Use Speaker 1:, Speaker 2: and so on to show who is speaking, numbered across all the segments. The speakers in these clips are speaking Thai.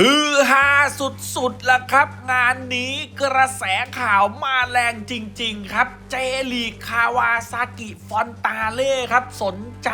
Speaker 1: ฮือฮาสุดๆละครับ งานนี้กระแสข่าวมาแรงจริง ๆ ครับ เจลีคาวาซากิฟอนตาเล่ครับ สนใจ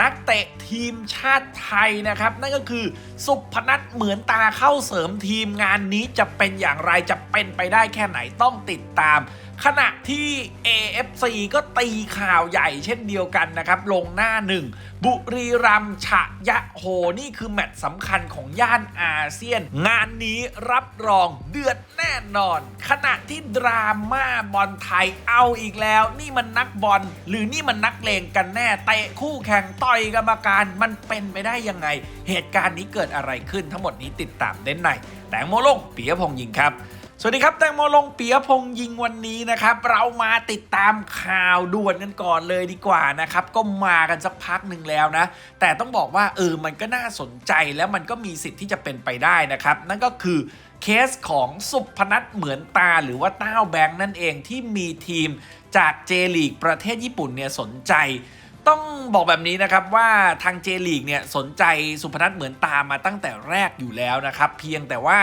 Speaker 1: นักเตะทีมชาติไทยนะครับ นั่นก็คือสุพนัทเหมือนตาเข้าเสริมทีมงานนี้จะเป็นอย่างไรจะเป็นไปได้แค่ไหนต้องติดตาม ขณะที่ AFC ก็ตีข่าวใหญ่เช่นเดียวกันนะครับ ลงหน้าหนึ่ง บุรีรัมฉะยะโฮนี่คือแมตช์สำคัญของย่านอาเซียน งานนี้รับรองเดือดแน่นอน ขณะที่ดราม่าบอลไทยเอาอีกแล้ว นี่มันนักบอล หรือนี่มันนักเลงกันแน่เตะคู่แข่งต่อยกรรมการมันเป็นไปได้ยังไง เหตุการณ์นี้เกิดอะไรขึ้นทั้งหมดนี้ติดตามได้ในแตงโมลงปิยพงษ์ยิงครับ สวัสดีครับแตงโมลงเปียพงยิงวันนี้นะครับ เรามาติดตามข่าวด่วนกันก่อนเลยดีกว่านะครับ ก็มากันสักพักหนึ่งแล้วนะ แต่ต้องบอกว่าเออมันก็น่าสนใจแล้วมันก็มีสิทธิ์ที่จะเป็นไปได้นะครับ นั่นก็คือเคสของสุพนัทเหมือนตาหรือว่าต้าวแบงค์นั่นเองที่มีทีมจากเจลีกประเทศญี่ปุ่นเนี่ยสนใจ ต้องบอกแบบนี้นะครับว่าทางเจลีกเนี่ยสนใจสุพนัทเหมือนตามมาตั้งแต่แรกอยู่แล้วนะครับ เพียงแต่ว่า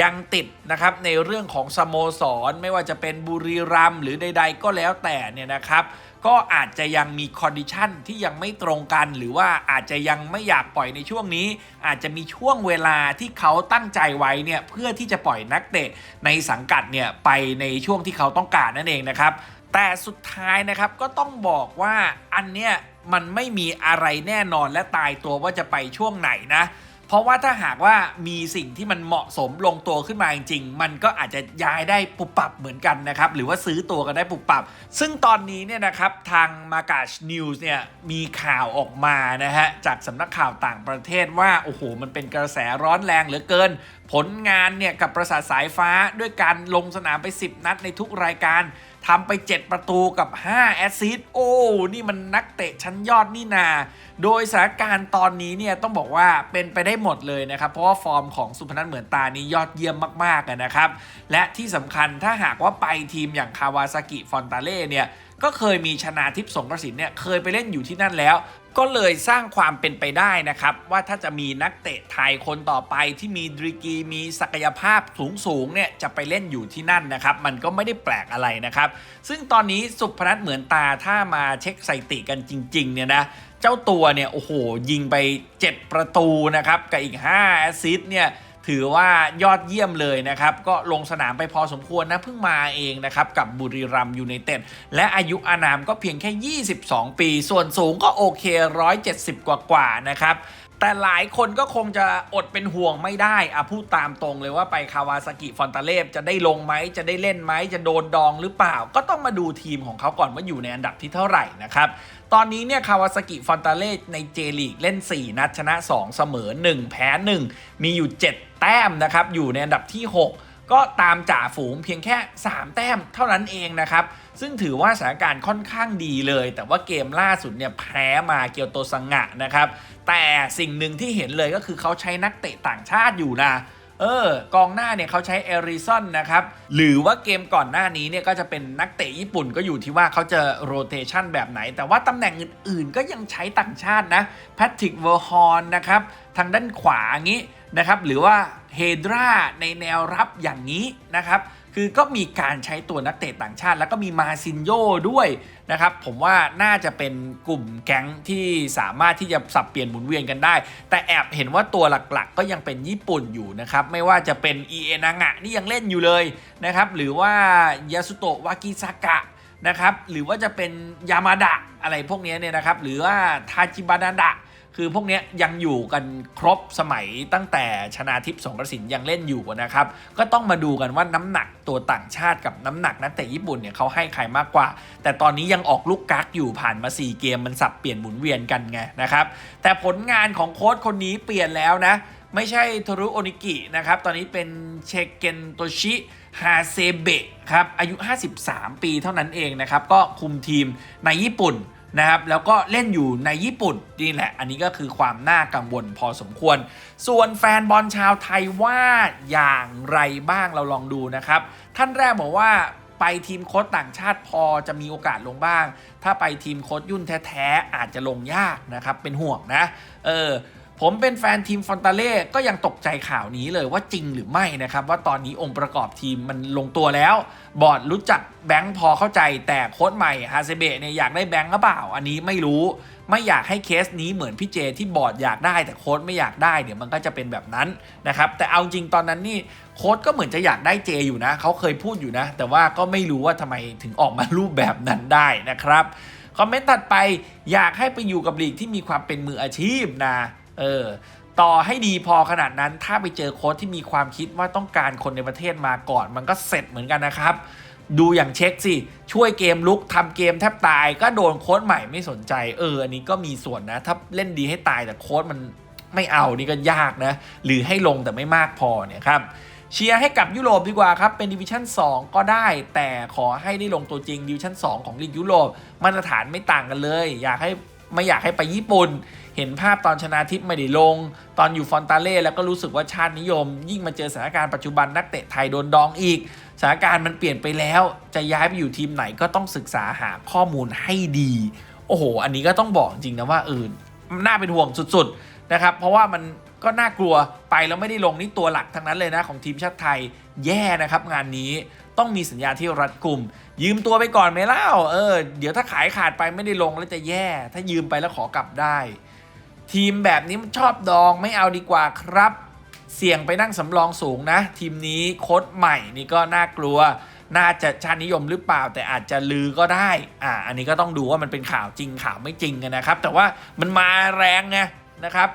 Speaker 1: ยังติดนะครับในเรื่องของสโมสร ไม่ว่าจะเป็นบุรีรัมหรือใด ๆ ก็แล้วแต่เนี่ยนะครับ ก็อาจจะยังมีคอนดิชันที่ยังไม่ตรงกัน หรือว่าอาจจะยังไม่อยากปล่อยในช่วงนี้ อาจจะมีช่วงเวลาที่เขาตั้งใจไว้เนี่ยเพื่อที่จะปล่อยนักเตะในสังกัดเนี่ยไปในช่วงที่เขาต้องการนั่นเองนะครับ แต่สุดท้ายนะครับก็ต้องบอกว่าอันเนี้ยมันไม่มีอะไรแน่นอนและตายตัวว่าจะไปช่วงไหนนะ เพราะว่าถ้าหากว่ามีสิ่งที่มันเหมาะสมลงตัวขึ้นมาจริงๆ มันก็อาจจะย้ายได้ปุบปับเหมือนกันนะครับ หรือว่าซื้อตัวกันได้ปุบปับ ซึ่งตอนนี้เนี่ยนะครับทางมา g าชนิวส์เนี่ยมีข่าวออกมานะฮะ จากสำนักข่าวต่างประเทศว่า โอ้โห มันเป็นกระแสร้อนแรงเหลือเกิน ผลงานเนี่ยกับประสาทสายฟ้าด้วยการลงสนามไป 10 นัดในทุกรายการ ทำไป 7 ประตูกับ 5 แอสซิสต์โอ้ นี่มันนักเตะชั้นยอดนี่นา โดยสถานการณ์ตอนนี้เนี่ยต้องบอกว่าเป็นไปได้หมดเลยนะครับ เพราะว่าฟอร์มของสุพนัทเหมือนตานี้ยอดเยี่ยมมากๆนะครับ และที่สำคัญถ้าหากว่าไปทีมอย่างคาวาซากิฟอนตาเล่เนี่ย ก็เคยมีชนาทิพย์สงกระสินเนี่ยเคยไปเล่นอยู่ที่นั่นแล้ว ก็เลยสร้างความเป็นไปได้นะครับ ว่าถ้าจะมีนักเตะไทยคนต่อไปที่มีดริกีมีศักยภาพสูงสูงเนี่ยจะไปเล่นอยู่ที่นั่นนะครับ มันก็ไม่ได้แปลกอะไรนะครับ ซึ่งตอนนี้สุพนัทเหมือนตาถ้ามาเช็คสถิติกันจริง ๆ เนี่ยนะเจ้าตัวเนี่ยโอ้โหยิงไป 7 ประตูนะครับกับอีก5แอสซิสต์เนี่ย ถือว่ายอดเยี่ยมเลยนะครับ ก็ลงสนามไปพอสมควรนะเพิ่งมาเองนะครับกับบุรีรัมยูไนเต็ดและอายุอานามก็เพียงแค่ 22 ปี ส่วนสูงก็โอเค 170 กว่ากว่าๆนะครับแต่หลายคนก็คงจะอดเป็นห่วงไม่ได้อะพูดตามตรงเลยว่าไปคาวาซากิฟอนตาเลฟจะได้ลงไหม จะได้เล่นไหม จะโดนดองหรือเปล่า ก็ต้องมาดูทีมของเขาก่อนว่าอยู่ในอันดับที่เท่าไหร่นะครับ ตอนนี้เนี่ยคาวาซากิฟอนตาเล่ในเจลีกเล่น 4 นัดชนะ 2 เสมอ 1 แพ้ 1 มีอยู่ 7 แต้มนะครับ อยู่ในอันดับที่ 6 ก็ตามจ่าฝูงเพียงแค่ 3 แต้มเท่านั้นเองนะครับ ซึ่งถือว่าสถานการณ์ค่อนข้างดีเลย แต่ว่าเกมล่าสุดเนี่ยแพ้มาเกียวโตสังงะนะครับ แต่สิ่งหนึ่งที่เห็นเลยก็คือเขาใช้นักเตะต่างชาติอยู่นะ เออกองหน้าเนี่ยเขาใช้เอริซอนนะครับ หรือว่าเกมก่อนหน้านี้เนี่ยก็จะเป็นนักเตะญี่ปุ่นก็อยู่ที่ว่าเขาจะโรเตชันแบบไหน แต่ว่าตำแหน่งอื่นๆ ก็ยังใช้ต่างชาตินะแพทริกเวอร์ฮอนนะครับ ทางด้านขวางนี้นะครับ หรือว่าเฮดราในแนวรับอย่างนี้นะครับ คือก็มีการใช้ตัวนักเตะต่างชาติ แล้วก็มีมาซินโยด้วยนะครับ ผมว่าน่าจะเป็นกลุ่มแก๊งที่สามารถที่จะสับเปลี่ยนหมุนเวียนกันได้ แต่แอบเห็นว่าตัวหลักๆ ก็ยังเป็นญี่ปุ่นอยู่นะครับ ไม่ว่าจะเป็นเอเอนางะนี่ยังเล่นอยู่เลยนะครับ หรือว่ายาสุโตะวากิซากะนะครับ หรือว่าจะเป็นยามาดะอะไรพวกนี้เนี่ยนะครับ หรือว่าทาจิบานาดะ คือพวกนี้ยังอยู่กันครบสมัยตั้งแต่ชนาทิพย์สงกระสินยังเล่นอยู่นะครับ ก็ต้องมาดูกันว่าน้ำหนักตัวต่างชาติกับน้ำหนักนักเตะญี่ปุ่นเนี่ยเขาให้ใครมากกว่า แต่ตอนนี้ยังออกลูกกักอยู่ผ่านมา 4 เกมมันสับเปลี่ยนหมุนเวียนกันไงนะครับ แต่ผลงานของโค้ชคนนี้เปลี่ยนแล้วนะ ไม่ใช่โทรุโอนิกินะครับ ตอนนี้เป็นเชเกนโตชิฮาเซเบะครับอายุ 53 ปีเท่านั้นเองนะครับก็คุมทีมในญี่ปุ่น นะครับ แล้วก็เล่นอยู่ในญี่ปุ่นนี่แหละ อันนี้ก็คือความน่ากังวลพอสมควร ส่วนแฟนบอลชาวไทยว่าอย่างไรบ้างเราลองดูนะครับ ท่านแรกบอกว่าไปทีมโค้ชต่างชาติพอจะมีโอกาสลงบ้าง ถ้าไปทีมโค้ชยุ่นแท้ๆอาจจะลงยากนะครับ เป็นห่วงนะ เออ ผมเป็นแฟนทีมฟอนตาเล่ก็ยังตกใจข่าวนี้เลยว่าจริงหรือไม่นะครับ ว่าตอนนี้องค์ประกอบทีมมันลงตัวแล้ว บอร์ดรู้จักแบงค์พอเข้าใจแต่โค้ชใหม่ฮาเซเบะเนี่ยอยากได้แบงค์หรือเปล่า อันนี้ไม่รู้ไม่อยากให้เคสนี้เหมือนพี่เจที่บอร์ดอยากได้ แต่โค้ชไม่อยากได้เดี๋ยวมันก็จะเป็นแบบนั้นนะครับแต่เอาจริงตอนนั้นนี่โค้ชก็เหมือนจะอยากได้เจอยู่นะเขาเคยพูดอยู่นะ แต่ว่าก็ไม่รู้ว่าทำไมถึงออกมารูปแบบนั้นได้นะครับคอมเมนต์ถัดไปอยากให้ไปอยู่กับลีกที่มีความเป็นมืออาชีพนะ เออต่อให้ดีพอขนาดนั้นถ้าไปเจอโค้ชที่มีความคิดว่าต้องการคนในประเทศมาก่อน มันก็เสร็จเหมือนกันนะครับ ดูอย่างเช็คสิ ช่วยเกมลุกทำเกมแทบตาย ก็โดนโค้ชใหม่ไม่สนใจ เออ อันนี้ก็มีส่วนนะ ถ้าเล่นดีให้ตายแต่โค้ชมันไม่เอานี่ก็ยากนะ หรือให้ลงแต่ไม่มากพอเนี่ยครับเชียร์ให้กับยุโรปดีกว่าครับ เป็นดิวิชั่น 2 ก็ได้ แต่ขอให้ได้ลงตัวจริงดิวิชั่น 2 ของลีกยุโรปมาตรฐานไม่ต่างกันเลย อยากให้ไม่อยากให้ไปญี่ปุ่น เห็นภาพตอนชนะทิพย์ไม่ได้ลง ตอนอยู่ฟอนตาเล่แล้วก็รู้สึกว่าชาตินิยม ยิ่งมาเจอสถานการณ์ปัจจุบันนักเตะไทยโดนดองอีกสถานการณ์มันเปลี่ยนไปแล้ว จะย้ายไปอยู่ทีมไหนก็ต้องศึกษาหาข้อมูลให้ดี โอ้โห อันนี้ก็ต้องบอกจริงนะว่าเออน่าเป็นห่วงสุดๆนะครับเพราะว่ามันก็น่ากลัวไปแล้วไม่ได้ลงนี่ตัวหลักทั้งนั้นเลยนะของทีมชาติไทยแย่นะครับงานนี้ต้องมีสัญญาที่รัดกุมยืมตัวไปก่อนไหมเล่าเออเดี๋ยวถ้าขายขาดไปไม่ได้ลงแล้วจะแย่ ถ้ายืมไปแล้วขอกลับได้ ทีมแบบนี้มันชอบดองไม่เอาดีกว่าครับ เสี่ยงไปนั่งสำรองสูงนะ ทีมนี้โค้ดใหม่นี่ก็น่ากลัว น่าจะชาตินิยมหรือเปล่า แต่อาจจะลือก็ได้อ่าอันนี้ก็ต้องดูว่ามันเป็นข่าวจริงข่าวไม่จริงกันนะครับ แต่ว่ามันมาแรงไงนะครับ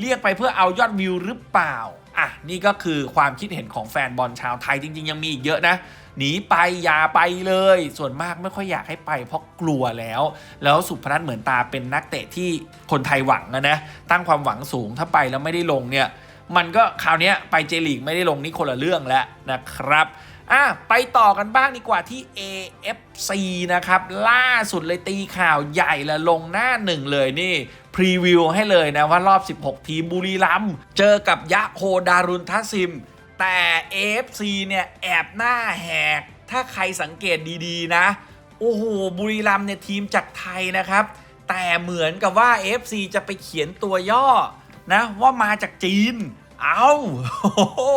Speaker 1: เรียกไปเพื่อเอายอดวิวหรือเปล่าอะนี่ก็คือความคิดเห็นของแฟนบอลชาวไทยจริง ๆ ยังมีอีกเยอะนะ หนีไปอย่าไปเลย ส่วนมากไม่ค่อยอยากให้ไป เพราะกลัวแล้ว แล้วสุพนัทเหมือนตาเป็นนักเตะที่คนไทยหวังนะนะตั้งความหวังสูงถ้าไปแล้วไม่ได้ลงเนี่ยมันก็คราวนี้ไปเจลีกไม่ได้ลงนี่คนละเรื่องแล้วนะครับอะไปต่อกันบ้างดีกว่าที่ AFC นะครับ ล่าสุดเลยตีข่าวใหญ่และลงหน้าหนึ่งเลยนี่ พรีวิวให้เลยนะว่ารอบ 16 ทีมบุรีรัมเจอกับยะโฮดารุนทัสซิม แต่ AFC เนี่ย แอบหน้าแหก ถ้าใครสังเกตดีๆ นะ โอ้โห บุรีรัมเนี่ยทีมจากไทยนะครับ แต่เหมือนกับว่า AFC จะไปเขียนตัวย่อนะว่ามาจากจีน เอาโอ้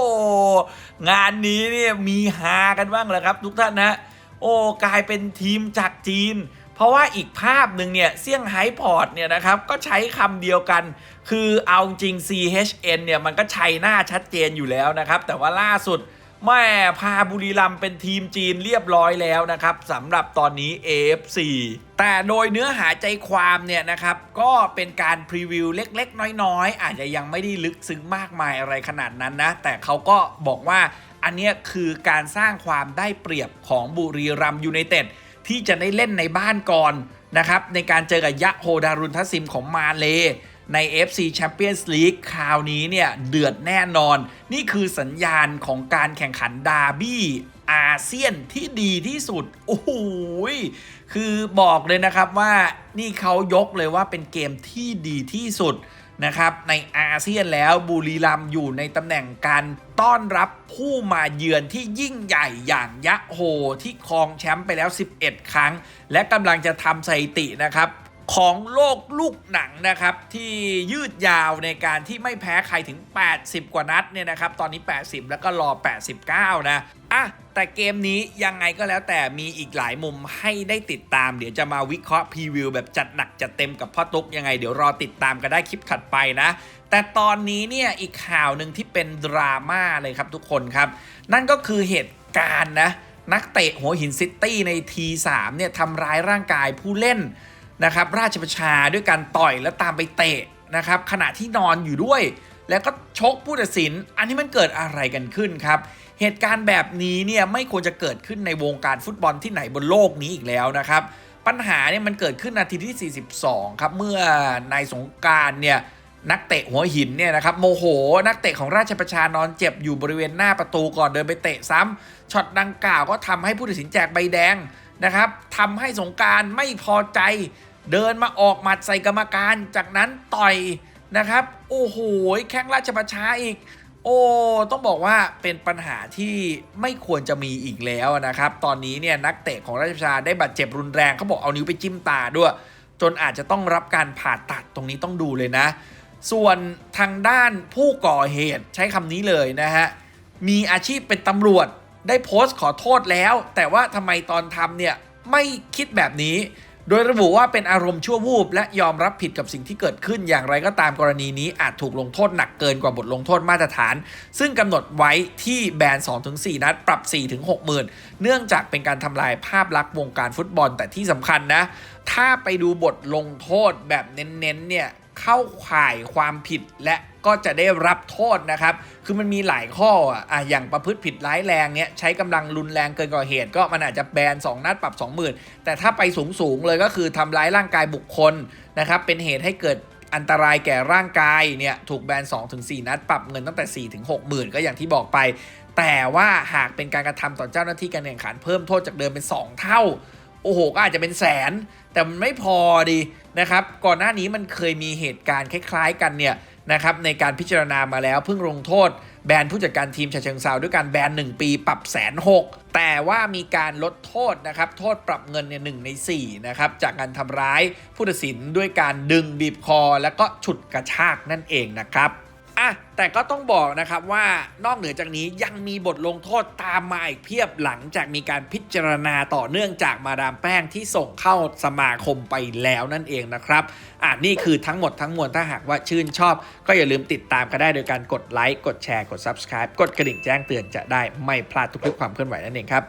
Speaker 1: งานนี้เนี่ยมีฮากันบ้างแล้วครับ ทุกท่านนะ โอ้กลายเป็นทีมจากจีน เพราะว่าอีกภาพหนึ่งเนี่ยเซี่ยงไฮ้พอร์ตเนี่ยนะครับก็ใช้คำเดียวกัน คือเอาจริง CHN เนี่ยมันก็ใช้หน้าชัดเจนอยู่แล้วนะครับ แต่ว่าล่าสุดแม่พาบุรีรัมเป็นทีมจีนเรียบร้อยแล้วนะครับสำหรับตอนนี้ AFC แต่โดยเนื้อหาใจความเนี่ยนะครับ ก็เป็นการพรีวิวเล็กๆ น้อยๆ อาจจะยังไม่ได้ลึกซึ้งมากมายอะไรขนาดนั้นนะ แต่เขาก็บอกว่าอันนี้คือการสร้างความได้เปรียบของบุรีรัมยูไนเต็ด ที่จะได้เล่นในบ้านก่อนนะครับในการเจอกับยะโฮดารุนทัซิมของมาเลใน FC Champions League คราวนี้เนี่ยเดือดแน่นอน นี่คือสัญญาณของการแข่งขันดาร์บี้อาเซียนที่ดีที่สุด โอ้โหยคือบอกเลยนะครับว่านี่เขายกเลยว่าเป็นเกมที่ดีที่สุด นะครับในอาเซียนแล้วบุรีรัมย์อยู่ในตำแหน่งการต้อนรับผู้มาเยือนที่ยิ่งใหญ่อย่างยะโฮที่ครองแชมป์ไปแล้ว 11 ครั้ง และกำลังจะทำสถิตินะครับ ของโลกลูกหนังนะครับ ที่ยืดยาวในการที่ไม่แพ้ใครถึง 80 กว่านัดเนี่ยนะครับ ตอนนี้ 80 แล้วก็รอ 89 นะอะแต่เกมนี้ยังไงก็แล้วแต่มีอีกหลายมุมให้ได้ติดตาม เดี๋ยวจะมาวิเคราะห์พรีวิวแบบจัดหนักจัดเต็มกับพ่อตุ๊กยังไงเดี๋ยวรอติดตามกันได้คลิปถัดไปนะ แต่ตอนนี้เนี่ยอีกข่าวหนึ่งที่เป็นดราม่าเลยครับทุกคนครับ นั่นก็คือเหตุการณ์นะนักเตะหัวหินซิตี้ใน T3 เนี่ยทำร้ายร่างกายผู้เล่น นะครับราชประชาด้วยการต่อยแล้วตามไปเตะนะครับขณะที่นอนอยู่ด้วย แล้วก็ชกผู้ตัดสิน อันนี้มันเกิดอะไรกันขึ้นครับ เหตุการณ์แบบนี้เนี่ยไม่ควรจะเกิดขึ้นในวงการฟุตบอลที่ไหนบนโลกนี้อีกแล้วนะครับ ปัญหาเนี่ยมันเกิดขึ้นนาทีที่ 42 ครับ เมื่อนายสงการเนี่ยนักเตะหัวหินเนี่ยนะครับโมโห นักเตะของราชประชานอนเจ็บอยู่บริเวณหน้าประตูก่อนเดินไปเตะซ้ำช็อตดังกล่าวก็ทำให้ผู้ตัดสินแจกใบแดงนะครับทำให้สงการไม่พอใจ เดินมาออกหมัดใส่กรรมการ จากนั้นต่อยนะครับ โอ้โหแข้งราชประชาอีก โอ้ต้องบอกว่าเป็นปัญหาที่ไม่ควรจะมีอีกแล้วนะครับ ตอนนี้เนี่ยนักเตะของราชประชาได้บาดเจ็บรุนแรงเขาบอกเอานิ้วไปจิ้มตาด้วย จนอาจจะต้องรับการผ่าตัดตรงนี้ต้องดูเลยนะ ส่วนทางด้านผู้ก่อเหตุใช้คำนี้เลยนะฮะมีอาชีพเป็นตำรวจได้โพสต์ขอโทษแล้ว แต่ว่าทำไมตอนทำเนี่ยไม่คิดแบบนี้ โดยระบุว่าเป็นอารมณ์ชั่ววูบ และยอมรับผิดกับสิ่งที่เกิดขึ้นอย่างไรก็ตามกรณีนี้อาจถูกลงโทษหนักเกินกว่าบทลงโทษมาตรฐาน ซึ่งกำหนดไว้ที่แบน 2-4 นัด ปรับ 4-6หมื่นเนื่องจากเป็นการทำลายภาพลักษณ์วงการฟุตบอลแต่ที่สำคัญนะ ถ้าไปดูบทลงโทษแบบเน้นๆเนี่ย เข้าข่ายความผิดและก็จะได้รับโทษนะครับ คือมันมีหลายข้ออะอย่างประพฤติผิดร้ายแรงเนี่ยใช้กำลังรุนแรงเกินกว่าเหตุ ก็มันอาจจะแบน 2 นัดปรับ 20,000 แต่ถ้าไปสูงๆเลยก็คือทำร้ายร่างกายบุคคลนะครับเป็นเหตุให้เกิดอันตรายแก่ร่างกายเนี่ยถูกแบน 2-4 นัดปรับเงินตั้งแต่ 4-6หมื่นก็อย่างที่บอกไป แต่ว่าหากเป็นการกระทำต่อเจ้าหน้าที่การแข่งขันเพิ่มโทษจากเดิมเป็น 2 เท่า โอ้โหก็อาจจะเป็นแสน แต่มันไม่พอดีนะครับ ก่อนหน้านี้มันเคยมีเหตุการณ์คล้ายๆ กันเนี่ยนะครับในการพิจารณามาแล้วเพิ่งลงโทษ แบนผู้จัดการทีมชาเชิงเซาด้วยการแบน 1 ปีปรับแสนหกแต่ว่ามีการลดโทษนะครับ โทษปรับเงินเนี่ยหใน4นะครับจากการทำร้ายผู้ตัดสินด้วยการดึงบีบคอ แล้วก็ฉุดกระชากนั่นเองนะครับ อะแต่ก็ต้องบอกนะครับว่านอกเหนือจากนี้ยังมีบทลงโทษตามมาอีกเพียบหลังจากมีการพิจารณาต่อเนื่องจากมาดามแป้งที่ส่งเข้าสมาคมไปแล้วนั่นเองนะครับอะนี่คือทั้งหมดทั้งมวลถ้าหากว่าชื่นชอบ ก็อย่าลืมติดตามกันได้โดยการกดไลค์กดแชร์กด Subscribe กดกระดิ่งแจ้งเตือนจะได้ไม่พลาดทุกๆความเคลื่อนไหวนั่นเองครับ